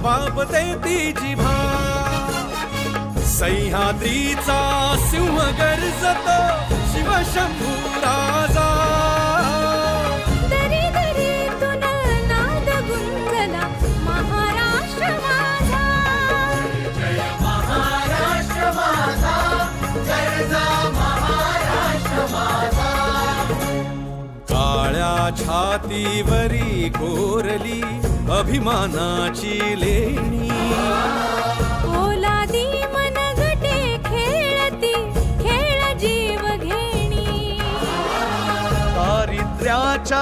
जबाब देती जिभा सह्याद्रीचा सिंह गर्जतो शिवशंभू राजा. दरी अभिमानाची लेणी. ओलादी मन गटे खेळती खेळ जीव घेणी. दारिद्र्याच्या